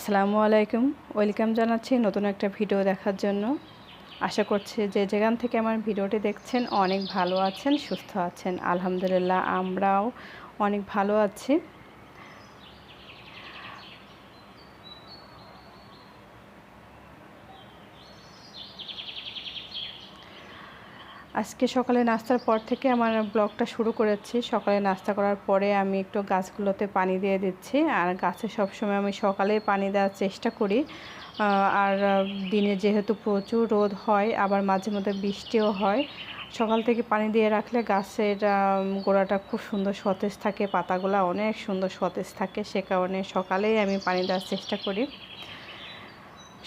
আসসালামু আলাইকুম। ওয়েলকাম জানাচ্ছি নতুন একটা ভিডিও দেখার জন্য। আশা করছি যে যেখান থেকে আমার ভিডিওটি দেখছেন অনেক ভালো আছেন, সুস্থ আছেন। আলহামদুলিল্লাহ, আমরাও অনেক ভালো আছি। আজকে সকালে নাস্তার পর থেকে আমার ব্লগটা শুরু করেছি। সকালে নাস্তা করার পরে আমি একটু গাছগুলোতে পানি দিয়ে দিচ্ছি। আর গাছে সবসময় আমি সকালে পানি দেওয়ার চেষ্টা করি। আর দিনে যেহেতু প্রচুর রোদ হয়, আবার মাঝে মধ্যে বৃষ্টিও হয়, সকাল থেকে পানি দিয়ে রাখলে গাছের গোড়াটা খুব সুন্দর সতেজ থাকে, পাতাগুলো অনেক সুন্দর সতেজ থাকে, সে কারণে সকালেই আমি পানি দেওয়ার চেষ্টা করি।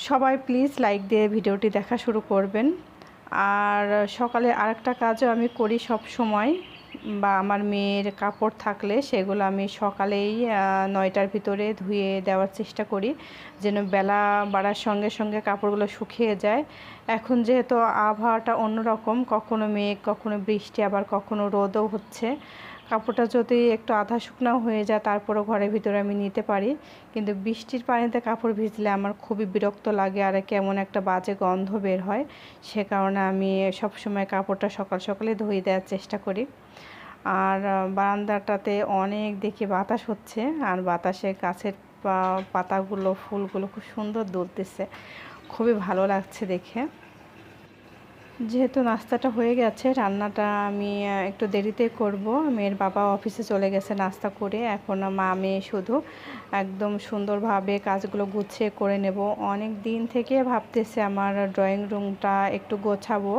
সবাই প্লিজ লাইক দিয়ে ভিডিওটি দেখা শুরু করবেন। আর সকালে আরেকটা কাজও আমি করি সব সময়, বা আমার মেয়ের কাপড় থাকলে সেগুলো আমি সকালেই নয়টার ভিতরে ধুয়ে দেওয়ার চেষ্টা করি, যেন বেলা বাড়ার সঙ্গে সঙ্গে কাপড়গুলো শুকিয়ে যায়। এখন যেহেতু আবহাওয়াটা অন্যরকম, কখনো মেঘ, কখনো বৃষ্টি, আবার কখনো রোদও হচ্ছে কাপড়টা যদি একটু আধা শুকনো হয়ে যায়, তারপরও ঘরের ভিতরে আমি নিতে পারি। কিন্তু বৃষ্টির পানিতে কাপড় ভিজলে আমার খুবই বিরক্ত লাগে আর কেমন একটা বাজে গন্ধ বের হয়। সে কারণে আমি সবসময় কাপড়টা সকাল সকালে ধুয়ে দেওয়ার চেষ্টা করি। আর বারান্দাটাতে অনেক দেখি বাতাস হচ্ছে আর বাতাসে গাছের পাতাগুলো, ফুলগুলো খুব সুন্দর দুলতেছে। খুবই ভালো লাগছে দেখে। যেহেতু নাস্তাটা হয়ে গেছে, রান্নাটা আমি একটু দেরিতে করব। মেয়ের বাবা অফিসে চলে গেছে নাস্তা করে। এখন মা মেয়ে শুধু একদম সুন্দরভাবে কাজগুলো গুছিয়ে করে নেব। অনেক দিন থেকে ভাবতেছে আমার ড্রয়িং রুমটা একটু গোছাবো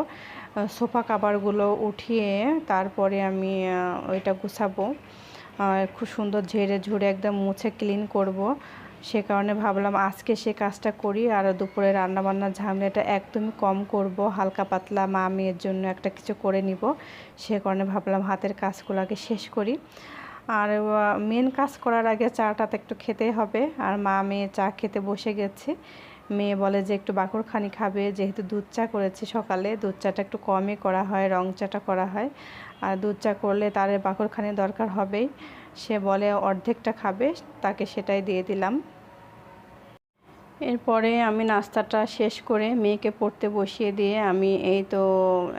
সোফা কাভারগুলো উঠিয়ে তারপরে আমি ওইটা গুছাবো। খুব সুন্দর ঝেড়ে ঝুড়ে একদম মুছে ক্লিন করব। সে কারণে ভাবলাম আজকে সে কাজটা করি আর দুপুরে রান্নাবান্নার ঝামেলাটা একদমই কম করব, হালকা পাতলা মা মেয়ের জন্য একটা কিছু করে নিব। সে কারণে ভাবলাম হাতের কাজগুলো আগে শেষ করি। আর মেন কাজ করার আগে চাটা তো একটু খেতেই হবে। আর মা মেয়ে চা খেতে বসে গেছে। মেয়ে বলে যে একটু বাকরখানি খাবে, যেহেতু দুধ চা করেছি সকালে, দুধ চাটা একটু কমই করা হয়, রং চাটা করা হয়। আর দুধ চা করলে তার বাকরখানি দরকার হবেই। সে বলে অর্ধেকটা খাবে, তাকে সেটাই দিয়ে দিলাম। এরপরে আমি নাস্তাটা শেষ করে মেয়েকে পড়তে বসিয়ে দিয়ে আমি এই তো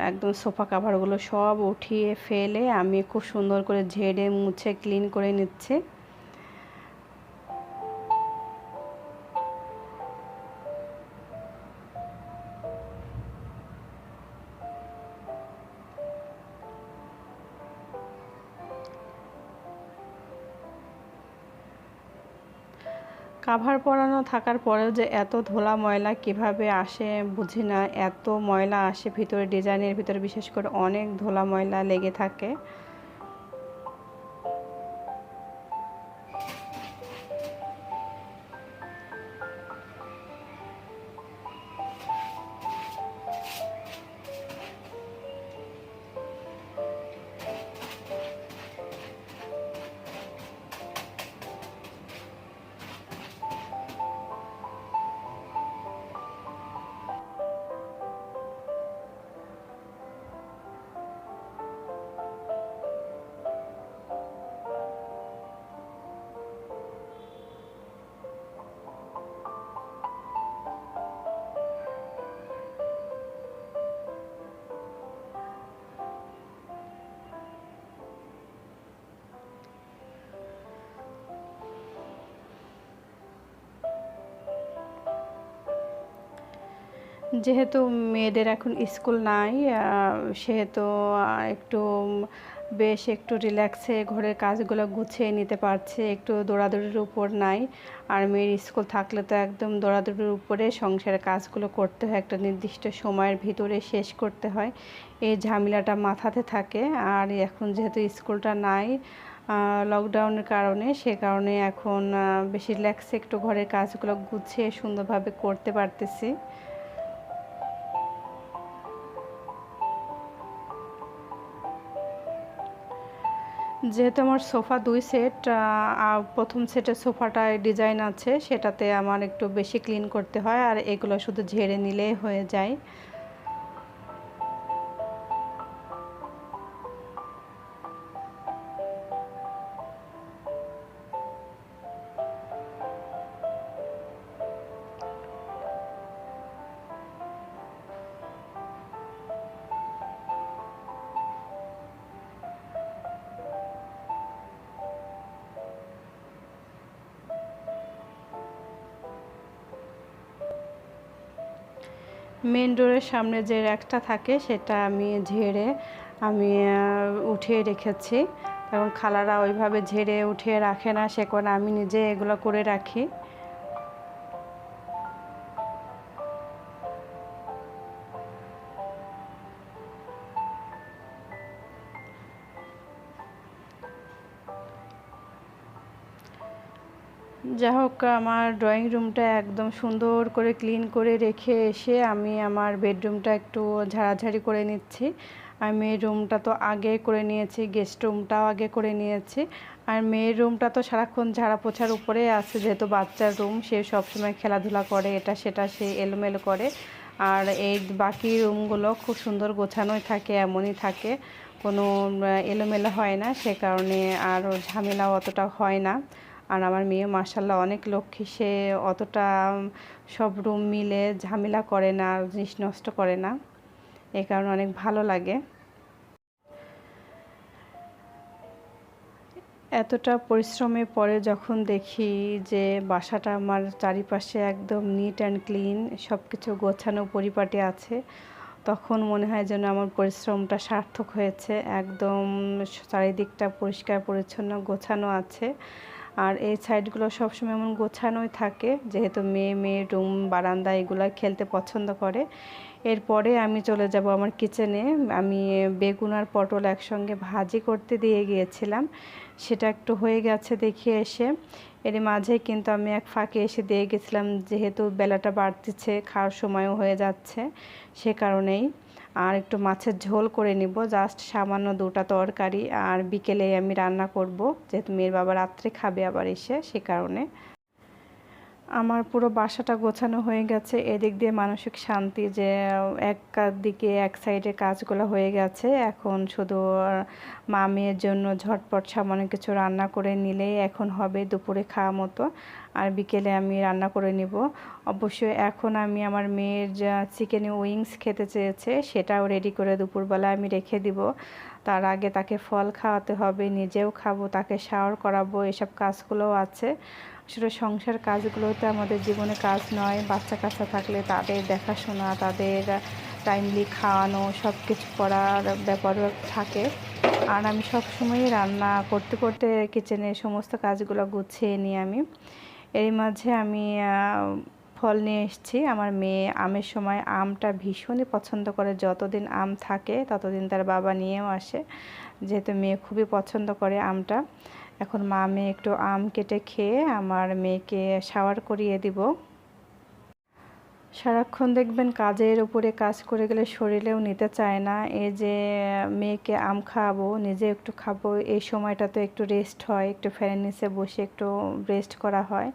একদম সোফা কাভারগুলো সব উঠিয়ে ফেলে আমি খুব সুন্দর করে ঝেড়ে মুছে ক্লিন করে নিচ্ছে। কাভার পরানো থাকার পরেও যে এত ধোলা ময়লা কীভাবে আসে বুঝি না। এত ময়লা আসে ভিতরে, ডিজাইনের ভিতরে বিশেষ করে অনেক ধোলা ময়লা লেগে থাকে। যেহেতু মেয়েদের এখন স্কুল নাই সেহেতু একটু বেশ একটু রিল্যাক্সে ঘরের কাজগুলো গুছিয়ে নিতে পারছে, একটু দৌড়াদৌড়ির উপর নাই। আর মেয়ের স্কুল থাকলে তো একদম দৌড়াদৌড়ির উপরে সংসারের কাজগুলো করতে হয়, একটা নির্দিষ্ট সময়ের ভিতরে শেষ করতে হয়। এই ঝামেলাটা মাথাতে থাকে। আর এখন যেহেতু স্কুলটা নাই লকডাউনের কারণে, সে কারণে এখন বেশি রিল্যাক্সে একটু ঘরের কাজগুলো গুছিয়ে সুন্দরভাবে করতে পারতেছি। যেহেতু আমার সোফা দুই সেট প্রথম সেটের সোফাটায় ডিজাইন আছে, সেটাতে আমার একটু বেশি ক্লিন করতে হয়, আর এগুলো শুধু ঝেড়ে নিলেই হয়ে যায়। মেন ডোরের সামনে যে র্যাকটা থাকে সেটা আমি ঝেড়ে আমি উঠিয়ে রেখেছি। এবং খালারা ওইভাবে ঝেড়ে উঠিয়ে রাখে না, সে আমি নিজে এগুলো করে রাখি। যা হোক আমার ড্রয়িং রুমটা একদম সুন্দর করে ক্লিন করে রেখে এসে আমি আমার বেডরুমটা একটু ঝাড়াঝাড়ি করে নিচ্ছি। আর মেয়ের রুমটা তো আগে করে নিয়েছি গেস্ট রুমটাও আগে করে নিয়েছি। আর মেয়ের রুমটা তো সারাক্ষণ ঝাড়া পোছার উপরে আছে, যেহেতু বাচ্চার রুম সে সবসময় খেলাধুলা করে, এটা সেটা সে এলোমেলো করে। আর এই বাকি রুমগুলো খুব সুন্দর গোছানোই থাকে, এমনই থাকে। কোনো, এলোমেলো হয় না, সে কারণে আর ঝামেলা অতটা হয় না। আর আমার মেয়ে মার্শাল্লাহ অনেক লক্ষ্মী, সে অতটা সব রুম মিলে ঝামেলা করে না, জিনিস নষ্ট করে না। এই কারণে অনেক ভালো লাগে। এতটা পরিশ্রমের পরে যখন দেখি যে বাসাটা আমার চারিপাশে একদম নিট অ্যান্ড ক্লিন সব কিছু গোছানো পরিপাটি আছে, তখন মনে হয় যেন আমার পরিশ্রমটা সার্থক হয়েছে। একদম চারিদিকটা পরিষ্কার পরিচ্ছন্ন গোছানো আছে। আর এই সাইডগুলো সবসময় এমন গোছানোই থাকে, যেহেতু মেয়ে মেয়ে রুম, বারান্দা এগুলো খেলতে পছন্দ করে। এরপরে আমি চলে যাব আমার কিচেনে। আমি বেগুন আর পটল একসঙ্গে ভাজি করতে দিয়ে গিয়েছিলাম। সেটা একটু হয়ে গেছে দেখিয়ে এসে। এর মাঝে কিন্তু আমি এক ফাঁকে এসে দিয়ে গেছিলাম, যেহেতু বেলাটা বাড়তেছে, খাওয়ার সময়ও হয়ে যাচ্ছে, সে কারণেই। আর একটু মাছের ঝোল করে নিব। জাস্ট সামান্য দুটা তরকারি। আর বিকেলে আমি রান্না করব। যেহেতু মেয়ের বাবা রাত্রে খাবে আবার এসে, সে কারণে। আমার পুরো বাসাটা গোছানো হয়ে গেছে। এদিক দিয়ে মানসিক শান্তি যে, এক দিকে এক সাইডে কাজগুলো হয়ে গেছে। এখন শুধু মা মেয়ের জন্য ঝটপট সামান্য কিছু রান্না করে নিলেই এখন হবে দুপুরে খাওয়া মতো। আর বিকেলে আমি রান্না করে নিব। অবশ্যই এখন আমি আমার মেয়ের চিকেন উইংস খেতে চেয়েছে, সেটাও রেডি করে দুপুরবেলা আমি রেখে দিব। তার আগে তাকে ফল খাওয়াতে হবে, নিজেও খাব, তাকে শাওয়ার করাবো, এসব কাজগুলোও আছে। আসলে সংসার কাজগুলো তো আমাদের জীবনে কাজ নয়, বাচ্চা কাচ্চা থাকলে তাদের দেখাশোনা, তাদের টাইমলি খাওয়ানো সব কিছু করার ব্যাপারও থাকে। আর আমি সবসময়ই রান্না করতে করতে কিচেনের সমস্ত কাজগুলো গুছিয়ে নিই আমি। এর মাঝে আমি ফল নিয়ে এসেছি। আমার মেয়ে আমের সময় আমটা ভীষণই পছন্দ করে। যতদিন আম থাকে, ততদিন তার বাবা নিয়েও আসে। যেহেতু মেয়ে খুবই পছন্দ করে আমটা। এখন মা মেয়ে একটু আম কেটে খেয়ে আমার মেয়েকে শাওয়ার করিয়ে দিব। সারাক্ষণ দেখবেন কাজের উপরে কাজ করে গেলে শরীরেও নিতে চায় না। এই যে, মেয়েকে আম খাওয়াবো, নিজে একটু খাব, এই সময়টা তো একটু রেস্ট হয়, একটু ফ্যানের নিচে বসে একটু রেস্ট করা হয়।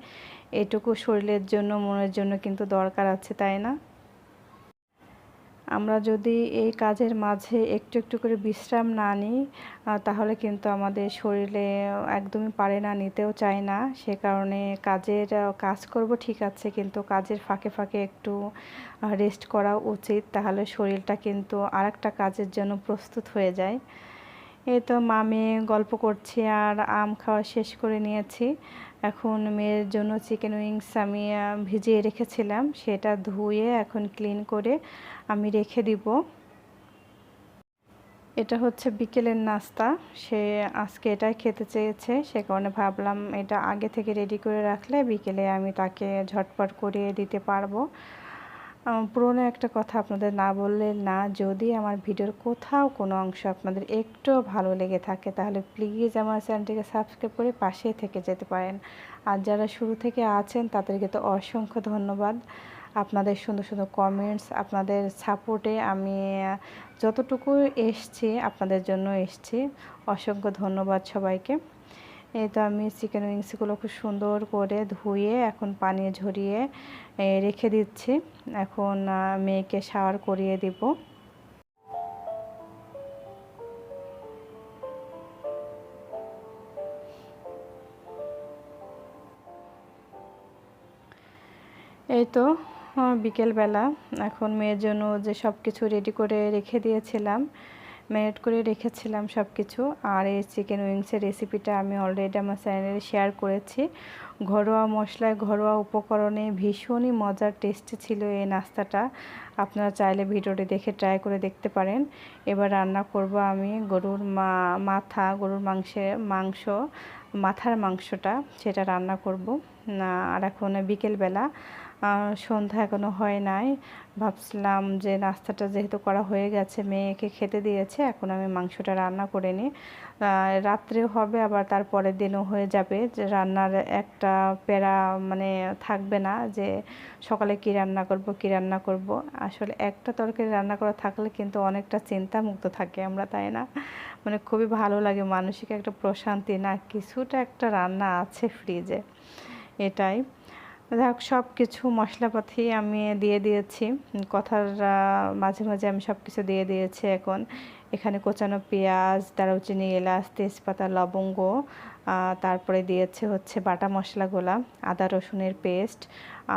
এটুকু শরীরের জন্য, মনের জন্য কিন্তু দরকার আছে, তাই না? আমরা যদি এই কাজের মাঝে একটু একটু করে বিশ্রাম না নিই তাহলে কিন্তু আমাদের শরীরে একদমই পারে না, নিতেও চায় না। সে কারণে কাজের কাজ করব ঠিক আছে, কিন্তু কাজের ফাঁকে ফাঁকে একটু রেস্ট করা উচিত। তাহলে শরীরটা কিন্তু আরেকটা কাজের জন্য প্রস্তুত হয়ে যায়। এই তো মা মেয়ে গল্প করছি আর আম খাওয়া শেষ করে নিয়েছি। এখন মেয়ের জন্য চিকেন উইংস আমি ভিজিয়ে রেখেছিলাম, সেটা ধুয়ে এখন ক্লিন করে আমি রেখে দিব। এটা হচ্ছে বিকেলের নাস্তা, সে আজকে এটাই খেতে চেয়েছে, সে কারণে ভাবলাম এটা আগে থেকে রেডি করে রাখলে বিকেলে আমি তাকে ঝটপট করিয়ে দিতে পারব। পুরনো একটা কথা আপনাদের না বললে না, যদি আমার ভিডিওর কোথাও কোনো অংশ আপনাদের একটু ভালো লেগে থাকে, তাহলে প্লিজ আমার চ্যানেলটিকে সাবস্ক্রাইব করে পাশেই থেকে যেতে পারেন। আর যারা শুরু থেকে আছেন, তাদেরকে তো অসংখ্য ধন্যবাদ। আপনাদের সুন্দর সুন্দর কমেন্টস আপনাদের সাপোর্টে আমি, যতটুকু এসছি, আপনাদের জন্য এসছি। অসংখ্য ধন্যবাদ সবাইকে। এই তো আমি চিকেন উইংসগুলো খুব সুন্দর করে ধুয়ে এখন পানি ঝরিয়ে রেখে দিচ্ছি। এখন মেয়েকে শাওয়ার করিয়ে দিব। এই তো বিকেলবেলা। এখন মেয়ের জন্য যে সব কিছু রেডি করে রেখে দিয়েছিলাম। ম্যারিনেট করে রেখেছিলাম সব কিছু আর এই চিকেন উইংসের রেসিপিটা আমি অলরেডি আমার চ্যানেলে শেয়ার করেছি। ঘরোয়া মশলায়, ঘরোয়া উপকরণে ভীষণই মজার টেস্টি ছিল এই নাস্তাটা। আপনারা চাইলে ভিডিওটি দেখে ট্রাই করে দেখতে পারেন। এবার রান্না করব আমি গরুর মা, মাথা, গরুর মাংসের মাংস, মাথার মাংসটা, সেটা রান্না করব। আর এখন বিকেলবেলা সন্ধ্যা এখনও হয় নাই। ভাবছিলাম যে নাস্তাটা যেহেতু করা হয়ে গেছে, মেয়েকে খেতে দিয়েছে, এখন আমি মাংসটা রান্না করে নিই। রাত্রেও হবে, আবার তার পরের দিনও হয়ে যাবে। যে রান্নার একটা প্যারা মানে থাকবে না যে সকালে কি রান্না করব, কি রান্না করব। আসলে একটা তরকারি রান্না করা থাকলে কিন্তু অনেকটা চিন্তামুক্ত থাকে আমরা, তাই না? মানে খুবই ভালো লাগে, মানসিক একটা প্রশান্তি না, কিছুটা একটা রান্না আছে ফ্রিজে এটাই। যাক সব কিছু মশলাপাতি আমি দিয়ে দিয়েছি। কথার মাঝে মাঝে আমি সব কিছু দিয়ে দিয়েছি এখন। এখানে কোচানো পেঁয়াজ, দারুচিনি, এলাচ, তেজপাতা, লবঙ্গ তারপরে দিয়েছে হচ্ছে বাটা মশলা মশলাগুলা, আদা, রসুনের পেস্ট,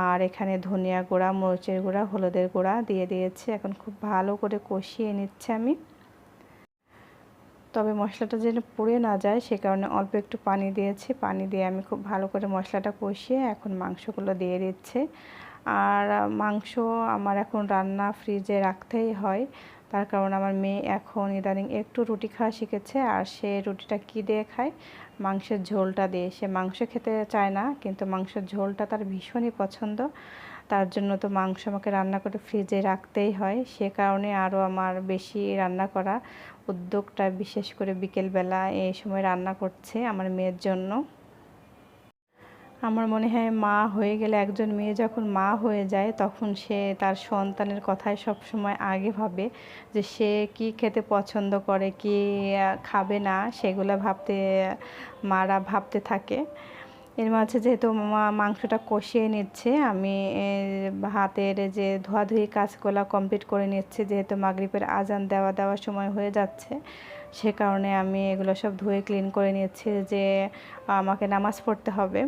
আর এখানে ধনিয়া গুঁড়া, মরিচের গুঁড়া, হলুদের গুঁড়া দিয়ে দিয়েছি। এখন খুব ভালো করে কষিয়ে নিচ্ছে আমি। তবে মশলাটা যেন পুড়ে না যায়, সে কারণে অল্প একটু পানি দিয়েছি। পানি দিয়ে আমি খুব ভালো করে মশলাটা কষিয়ে এখন মাংসগুলো দিয়ে দিচ্ছে। আর মাংস আমার এখন রান্না ফ্রিজে রাখতেই হয়। তার কারণ আমার মেয়ে এখন ইদানিং একটু রুটি খাওয়া শিখেছে আর সে রুটিটা কী দিয়ে খায়? মাংসের ঝোলটা দিয়ে। সে মাংস খেতে চায় না, কিন্তু মাংসের ঝোলটা তার ভীষণই পছন্দ। তার জন্য তো মাংস আমাকে রান্না করে ফ্রিজে রাখতেই হয়। সে কারণে আরও আমার বেশি রান্না করা উদ্যোগটা বিশেষ করে বিকেলবেলা এই সময় রান্না করছে আমার মেয়ের জন্য। আমার মনে হয় মা হয়ে গেলে একজন মেয়ে যখন মা হয়ে যায় তখন সে তার সন্তানের কথায় সব সময় আগে ভাবে যে সে কি খেতে পছন্দ করে, কি খাবে না সেগুলো ভাবতে, মারা ভাবতে থাকে। এর মাঝে যেহেতু মাংসটা কষিয়ে নিচ্ছে, আমি হাতের যে ধোয়াধুয়ি কাজগুলো কমপ্লিট করে নিচ্ছে, যেহেতু মাগরীপের আজান দেওয়া দেওয়ার সময় হয়ে যাচ্ছে, সে কারণে আমি এগুলো সব ধুয়ে ক্লিন করে নিচ্ছি যে আমাকে নামাজ পড়তে হবে।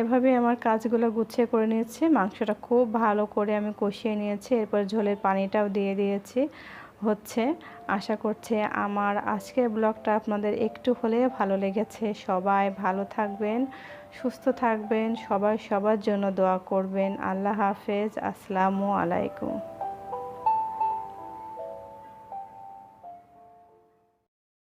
এভাবে আমার কাজগুলো গুছিয়ে করে নিয়েছি। মাংসটা খুব ভালো করে আমি কষিয়ে নিয়েছি, এরপর ঝোলের পানিটাও দিয়ে দিয়েছি। হচ্ছে, আশা করছে আমার আজকের ব্লগটা আপনাদের একটু হলে ভালো লেগেছে। সবাই ভালো থাকবেন, সুস্থ থাকবেন, সবাই সবার জন্য দোয়া করবেন। আল্লাহ হাফেজ, আসসালামু আলাইকুম।